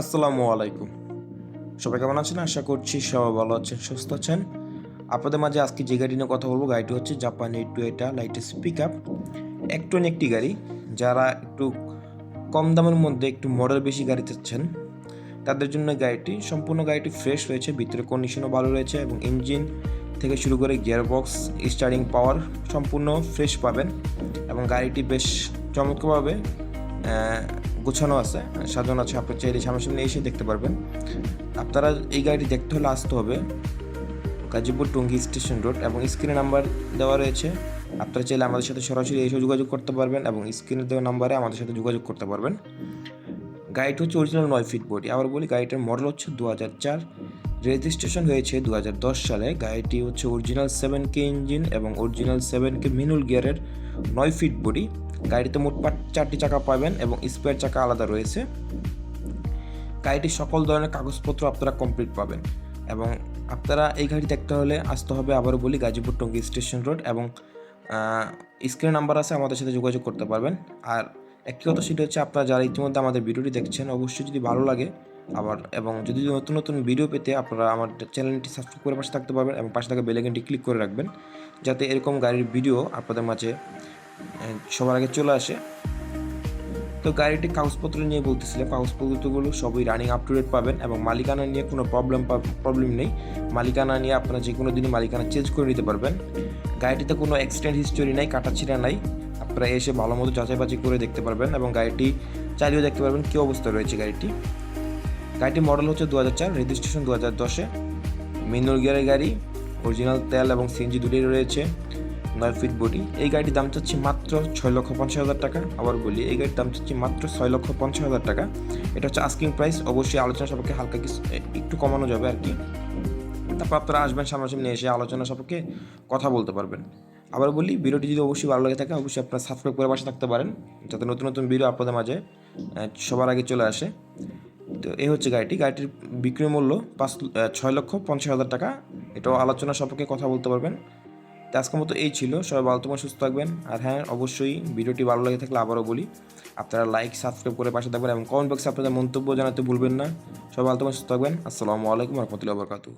আসসালামু আলাইকুম। সবাই কেমন আছেন? আশা করছি সবাই ভালো আছেন, সুস্থ আছেন। আপনাদের মাঝে আজকে যে গাড়ি নিয়ে কথা বলব, গাড়িটি হচ্ছে জাপানি টুয়েটা লাইটেস্ট পিক আপ একটন একটি গাড়ি, যারা একটু কম দামের মধ্যে একটু মডেল বেশি গাড়ি চাচ্ছেন, তাদের জন্য গাড়িটি, সম্পূর্ণ গাড়িটি ফ্রেশ রয়েছে, ভিতরে কন্ডিশনও ভালো রয়েছে এবং ইঞ্জিন থেকে শুরু করে গিয়ারবক্স স্টারিং পাওয়ার সম্পূর্ণ ফ্রেশ পাবেন এবং গাড়িটি বেশ চমৎকারভাবে গোছানো আছে। সাজানো আছে, আপনি চাইলে সামনাসামনি এসে দেখতে পারবেন। আপনারা এই গাড়িটি দেখতে হলে আসতে হবে গাজীপুর টঙ্গী স্টেশন রোড এবং স্ক্রিনে নাম্বার দেওয়া রয়েছে। আপনারা চাইলে আমাদের সাথে সরাসরি এসে যোগাযোগ করতে পারবেন এবং স্ক্রিনে দেওয়া নাম্বারে আমাদের সাথে যোগাযোগ করতে পারবেন। গাড়িটি হচ্ছে অরিজিনাল নয় ফিট বডি আবার বলি, গাড়িটার মডেল হচ্ছে দু হাজার চার। রেজিস্ট্রেশন হয়েছে দু হাজার দশ সালে। গাড়িটি হচ্ছে অরিজিনাল সেভেন কে ইঞ্জিন এবং অরিজিনাল সেভেন কে মিনুল গিয়ারের নয় ফিট বডি গাড়িতে মোট চারটি চাকা পাবেন এবং স্পেয়ার চাকা আলাদা রয়েছে। গাড়িটির সকল ধরনের কাগজপত্র আপনারা কমপ্লিট পাবেন এবং আপনারা এই গাড়ি দেখতে হলে আসতে হবে আবারও বলি গাজীপুর টঙ্গী স্টেশন রোড এবং স্ক্রিন নাম্বার আছে, আমাদের সাথে যোগাযোগ করতে পারবেন। আর একটি কথা সেটা হচ্ছে, আপনারা যারা ইতিমধ্যে আমাদের ভিডিওটি দেখছেন, অবশ্যই যদি ভালো লাগে আবার এবং যদি নতুন নতুন ভিডিও পেতে আপনারা আমার চ্যানেলটি সাবস্ক্রাইব করে পাশে থাকতে পারবেন এবং পাশে থাকা বেলাইকনটি ক্লিক করে রাখবেন, যাতে এরকম গাড়ির ভিডিও আপনাদের মাঝে সবার আগে চলে আসে। তো গাড়িটি কাগজপত্র নিয়ে বলতেছিলাম, কাগজপত্রগুলো সবই রানিং আপ টু ডেট পাবেন এবং মালিকানা নিয়ে কোনো প্রবলেম প্রবলেম নেই। মালিকানা নিয়ে আপনারা যে কোনো দিনই মালিকানা চেঞ্জ করে নিতে পারবেন। গাড়িটিতে কোনো অ্যাক্সিডেন্ট হিস্টোরি নাই কাটাছিড়া নাই। আপনারা এসে ভালো মতো যাচাই বাছাই করে দেখতে পারবেন এবং গাড়িটি চালিয়েও দেখতে পারবেন কী অবস্থা রয়েছে গাড়িটি। গাড়িটির মডেল হচ্ছে দু হাজার চার রেজিস্ট্রেশন দু হাজার দশে মিনুর গিয়ারের গাড়ি অরিজিনাল তেল এবং সিএনজি দুটোই রয়েছে নয় ফিট বডি এই গাড়িটির দাম চাচ্ছি মাত্র ছয় লক্ষ পঞ্চাশ হাজার টাকা। আবার বলি, এই গাড়ির দাম চাচ্ছি মাত্র ছয় লক্ষ পঞ্চাশ হাজার টাকা। এটা হচ্ছে আস্কিং প্রাইস অবশ্যই আলোচনা সাপেক্ষে হালকা কিছু একটু কমানো যাবে আর কি। তারপর আপনারা আসবেন সামনাসামনি এসে আলোচনা সাপেক্ষে কথা বলতে পারবেন। আবার বলি, ভিডিওটি যদি অবশ্যই ভালো লাগে থাকে, অবশ্যই আপনারা সাবস্ক্রাইব করে পাশে থাকতে পারেন। যাতে নতুন নতুন ভিডিও আপনাদের মাঝে সবার আগে চলে আসে। এই হচ্ছে গাড়িটি। গাড়িটির বিক্রয় মূল্য পাঁচ ছয় লক্ষ পঞ্চাশ হাজার টাকা। এটাও আলোচনা সম্পর্কে কথা বলতে পারবেন। তো আজকের মতো এই ছিল। সবাই ভালো তোমার সুস্থ থাকবেন। আর হ্যাঁ অবশ্যই ভিডিওটি ভালো লাগে থাকলে আবারও বলি, আপনারা লাইক সাবস্ক্রাইব করে পাশে থাকবেন এবং কমেন্ট বক্সে আপনাদের মন্তব্য জানাতে ভুলবেন না। সবাই ভালো তোমার সুস্থ থাকবেন। আসসালামু আলাইকুম রহমতুল্লাহ বরকাতু